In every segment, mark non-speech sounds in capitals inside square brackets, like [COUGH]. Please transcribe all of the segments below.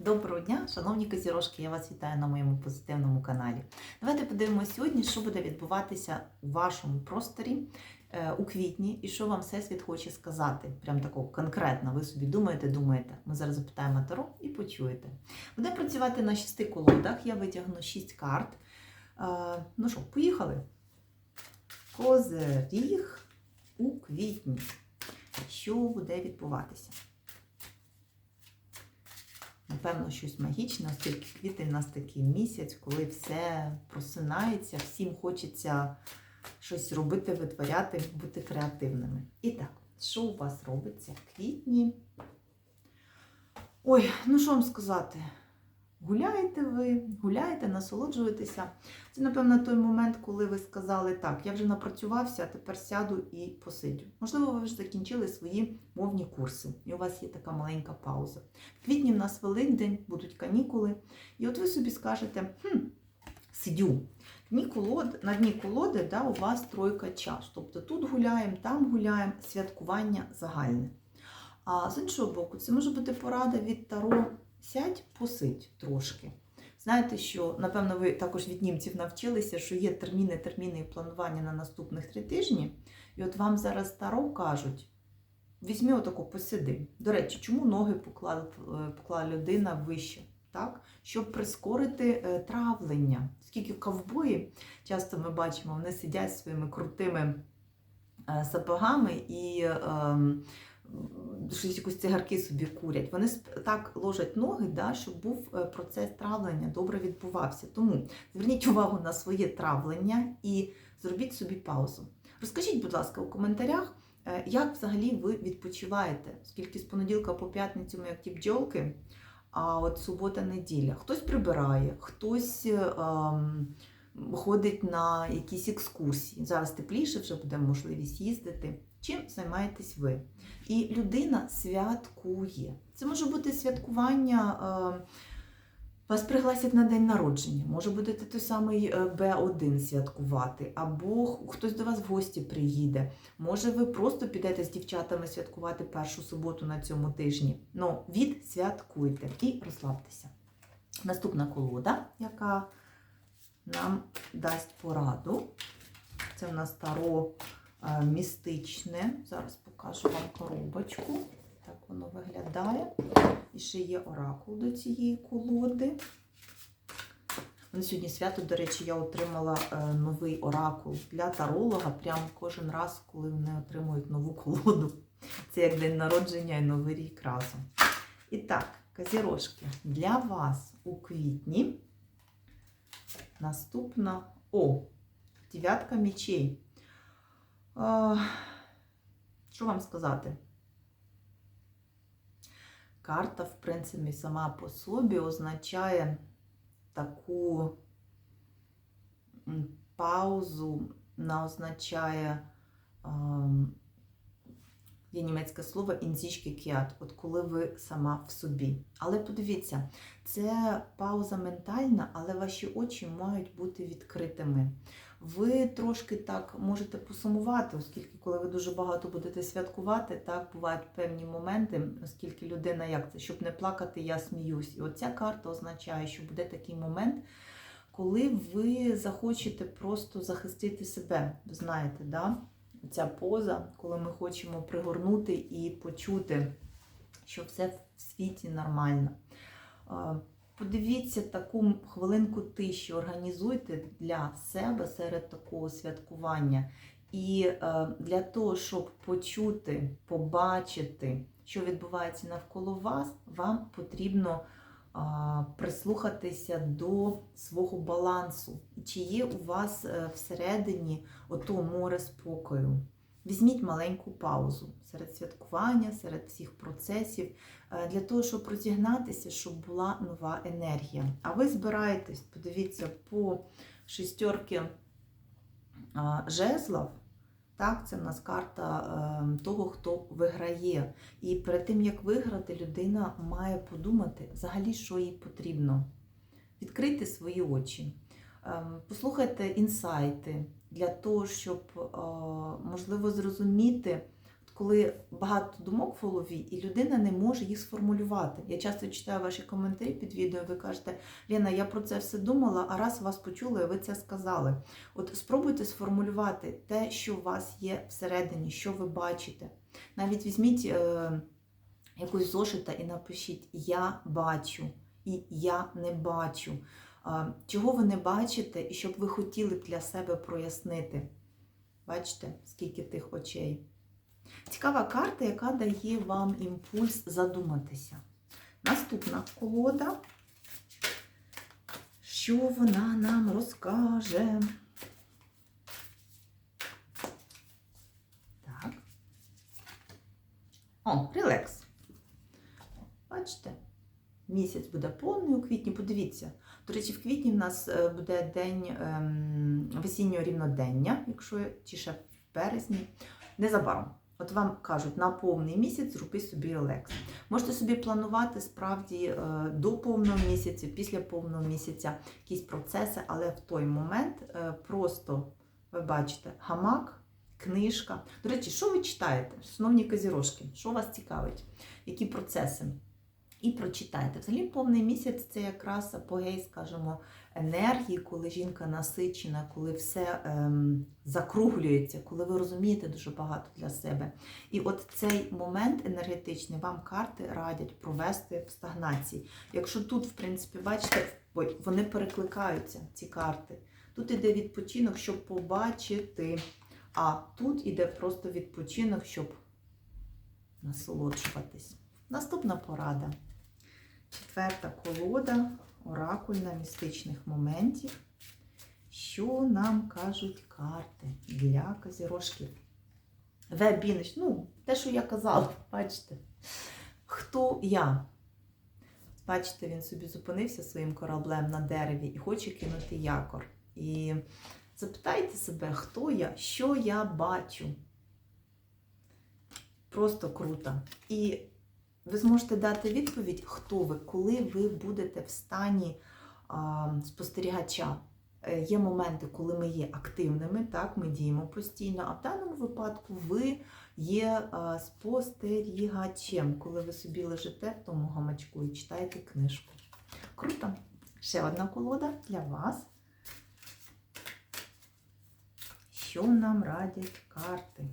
Доброго дня, шановні козірожки, я вас вітаю на моєму позитивному каналі. Давайте подивимося сьогодні, що буде відбуватися у вашому просторі е, у квітні і що вам Всесвіт хоче сказати. Прям такого конкретно. Ви собі думаєте, думаєте. Ми зараз запитаємо Таро і почуєте. Буде працювати на шести колодах. Я витягну шість карт. Е, Ну що, поїхали? Козиріг у квітні. Що буде відбуватися? Напевно, щось магічне, оскільки квітень у нас такий місяць, коли все просинається, всім хочеться щось робити, витворяти, бути креативними. І так, що у вас робиться в квітні? Ой, ну що вам сказати? Гуляєте ви, гуляєте, насолоджуєтеся. Це, напевно, той момент, коли ви сказали, так, я вже напрацювався, тепер сяду і посидю. Можливо, ви вже закінчили свої мовні курси, і у вас є така маленька пауза. В квітні в нас Великдень, будуть канікули, і от ви собі скажете, хм, сидю. На дні колоди да, у вас тройка чаш. Тобто тут гуляємо, там гуляємо, святкування загальне. А з іншого боку, це може бути порада від Таро сядь, посидь трошки. Знаєте, що, напевно, ви також від німців навчилися, що є терміни, терміни і планування на наступних три тижні. І от вам зараз Таро кажуть, візьми отако, посиди. До речі, чому ноги поклала, поклала людина вище? Так? Щоб прискорити е, травлення. Скільки ковбої, часто ми бачимо, вони сидять своїми крутими е, сапогами і е, щось якісь цигарки собі курять. Вони так ложать ноги, да, щоб був е, процес травлення, добре відбувався. Тому зверніть увагу на своє травлення і зробіть собі паузу. Розкажіть, будь ласка, у коментарях, е, як взагалі ви відпочиваєте, оскільки з понеділка по п'ятницю ми як ті бджолки, а от субота-неділя. Хтось прибирає, хтось е, ем, ходить на якісь екскурсії. Зараз тепліше вже буде можливість їздити. Чим займаєтесь ви? І людина святкує. Це може бути святкування. Е, вас пригласять на день народження, може будете той самий е, Б1 святкувати, або хтось до вас в гості приїде. Може, ви просто підете з дівчатами святкувати першу суботу на цьому тижні. Ну, відсвяткуйте і розслабтеся. Наступна колода, яка нам дасть пораду. Це в нас таро містичне. Зараз покажу вам коробочку. Так воно виглядає. І ще є оракул до цієї колоди. На сьогодні свято, до речі, я отримала е, новий оракул для таролога. Прямо кожен раз, коли вони отримують нову колоду. Це як день народження і новий рік разом. І так, казірошки, для вас у квітні наступна О, дев'ятка мечей. Що вам сказати? Карта, в принципі, сама по собі означає таку паузу, вона означає, є німецьке слово інзічки кіат, от коли ви сама в собі. Але подивіться, це пауза ментальна, але ваші очі мають бути відкритими. Ви трошки так можете посумувати, оскільки, коли ви дуже багато будете святкувати, так бувають певні моменти, оскільки людина як це, щоб не плакати, я сміюсь. І оця карта означає, що буде такий момент, коли ви захочете просто захистити себе. Знаєте, да? ця поза, коли ми хочемо пригорнути і почути, що все в світі нормально. Подивіться таку хвилинку тиші, організуйте для себе серед такого святкування. І е, для того, щоб почути, побачити, що відбувається навколо вас, вам потрібно прислухатися до свого балансу. Чи є у вас е, всередині ото море спокою? Візьміть маленьку паузу серед святкування, серед всіх процесів, е, для того, щоб розігнатися, щоб була нова енергія. А ви збираєтесь, подивіться, по шестерки а, жезлов. Так, це в нас карта е, того, хто виграє. І перед тим, як виграти, людина має подумати взагалі, що їй потрібно. Відкрийте свої очі, е, послухайте інсайти для того, щоб, е, можливо, зрозуміти, коли багато думок в голові, і людина не може їх сформулювати. Я часто читаю ваші коментарі під відео, ви кажете, Лена, я про це все думала, а раз вас почула, ви це сказали. От спробуйте сформулювати те, що у вас є всередині, що ви бачите. Навіть візьміть е, якусь зошита і напишіть Я бачу і я не бачу. Чого ви не бачите, і щоб ви хотіли б для себе прояснити. Бачите, скільки тих очей. Цікава карта, яка дає вам імпульс задуматися. Наступна колода. Що вона нам розкаже? Так. О, релакс. Бачите? Місяць буде повний у квітні. Подивіться. До речі, в квітні в нас е, буде день ем, весіннього рівнодення, якщо чи ще в березні. Незабаром. От вам кажуть, на повний місяць зроби собі релекс. Можете собі планувати справді е, до повного місяця, після повного місяця якісь процеси, але в той момент е, просто ви бачите гамак, книжка. До речі, що ви читаєте, шановні казірожки? Що вас цікавить? Які процеси? І прочитайте. Взагалі, повний місяць це якраз апогей, скажімо, енергії, коли жінка насичена, коли все ем, закруглюється, коли ви розумієте дуже багато для себе. І от цей момент енергетичний вам карти радять провести в стагнації. Якщо тут, в принципі, бачите, вони перекликаються, ці карти. Тут іде відпочинок, щоб побачити, а тут іде просто відпочинок, щоб насолоджуватись. Наступна порада. Четверта колода оракульна містичних моментів. Що нам кажуть карти для козірожків? Вебініч, ну, те, що я казала, бачите. Хто я? Бачите, він собі зупинився своїм кораблем на дереві і хоче кинути якор. І запитайте себе, хто я, що я бачу. Просто круто. І ви зможете дати відповідь, хто ви, коли ви будете в стані а, спостерігача. Е, Є моменти, коли ми є активними, так, ми діємо постійно, а в даному випадку ви є спостерігачем, коли ви собі лежите в тому гамачку і читаєте книжку. Круто! Ще одна колода для вас. Що нам радять карти?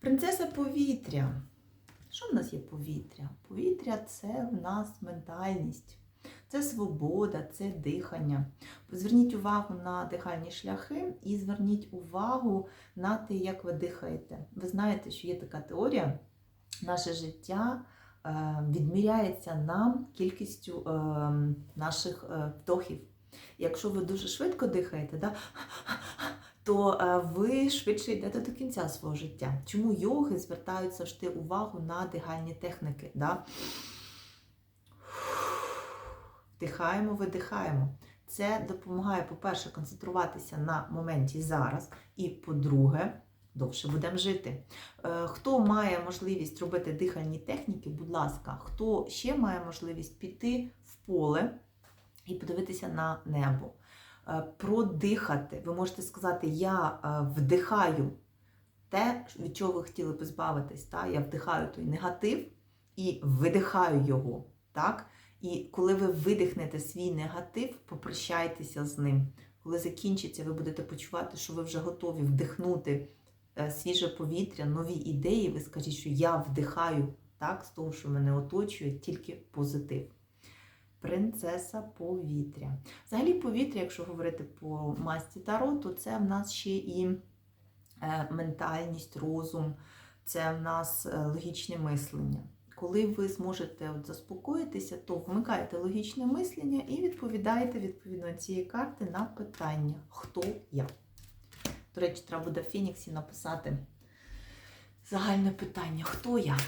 Принцеса повітря. Що в нас є повітря? Повітря це в нас ментальність, це свобода, це дихання. Зверніть увагу на дихальні шляхи і зверніть увагу на те, як ви дихаєте. Ви знаєте, що є така теорія, наше життя е, відміряється нам кількістю е, наших е, вдохів. Якщо ви дуже швидко дихаєте, да, то е, ви швидше йдете до кінця свого життя. Чому йоги звертають завжди увагу на дихальні техніки? Да? Вдихаємо, видихаємо. Це допомагає, по-перше, концентруватися на моменті зараз, і по-друге, довше будемо жити. Е, Хто має можливість робити дихальні техніки, будь ласка, хто ще має можливість піти в поле і подивитися на небо. Е, продихати. Ви можете сказати, я е, вдихаю те, від чого ви хотіли позбавитись. Та? Я вдихаю той негатив і видихаю його. Так? І коли ви видихнете свій негатив, попрощайтеся з ним. Коли закінчиться, ви будете почувати, що ви вже готові вдихнути е, свіже повітря, нові ідеї. Ви скажіть, що я вдихаю так, з того, що мене оточує, тільки позитив. Принцеса повітря. Взагалі, повітря, якщо говорити по масті Таро, то це в нас ще і е, ментальність, розум, це в нас е, логічне мислення. Коли ви зможете от заспокоїтися, то вмикаєте логічне мислення і відповідаєте відповідно цієї карти на питання, хто я. До речі, треба буде в Фініксі написати загальне питання, хто я.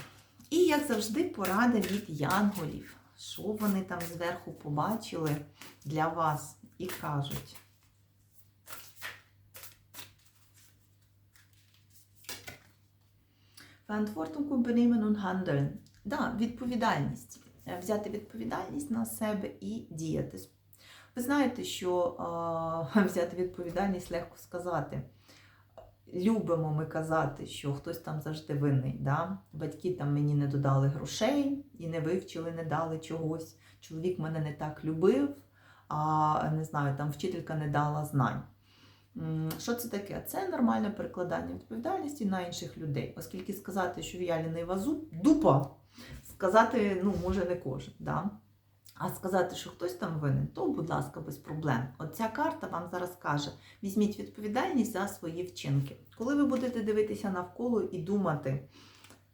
І, як завжди, порада від янголів що вони там зверху побачили для вас і кажуть. Verantwortung übernehmen und handeln. Да, відповідальність. Взяти відповідальність на себе і діяти. Ви знаєте, що е, [LAUGHS] взяти відповідальність легко сказати. Любимо ми казати, що хтось там завжди винний. Да? Батьки там мені не додали грошей і не вивчили, не дали чогось. Чоловік мене не так любив, а не знаю, там вчителька не дала знань. Що це таке? Це нормальне перекладання відповідальності на інших людей, оскільки сказати, що я лінива зуб, дупа, сказати ну, може не кожен. Да? А сказати, що хтось там винен, то, будь ласка, без проблем. Оця карта вам зараз каже: візьміть відповідальність за свої вчинки. Коли ви будете дивитися навколо і думати,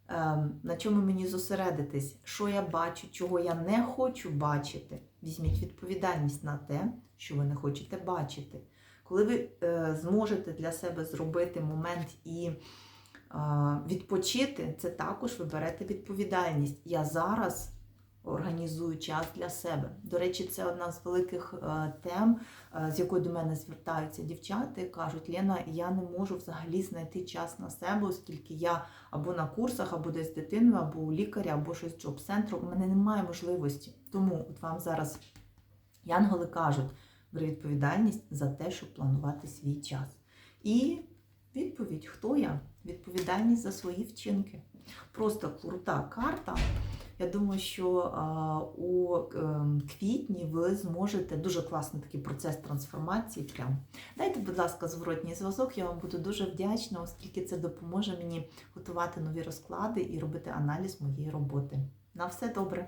ем, на чому мені зосередитись, що я бачу, чого я не хочу бачити, візьміть відповідальність на те, що ви не хочете бачити. Коли ви е, зможете для себе зробити момент і е, відпочити, це також ви берете відповідальність. Я зараз організую час для себе. До речі, це одна з великих е, тем, е, з якою до мене звертаються дівчата кажуть: Лена, я не можу взагалі знайти час на себе, оскільки я або на курсах, або десь з дитиною, або у лікаря, або щось з джоб-центру. У мене немає можливості. Тому от вам зараз янголи кажуть, бери відповідальність за те, щоб планувати свій час. І відповідь, хто я? Відповідальність за свої вчинки. Просто крута карта. Я думаю, що у ем, квітні ви зможете дуже класний такий процес трансформації. Прям дайте, будь ласка, зворотній зв'язок. Я вам буду дуже вдячна, оскільки це допоможе мені готувати нові розклади і робити аналіз моєї роботи. На все добре.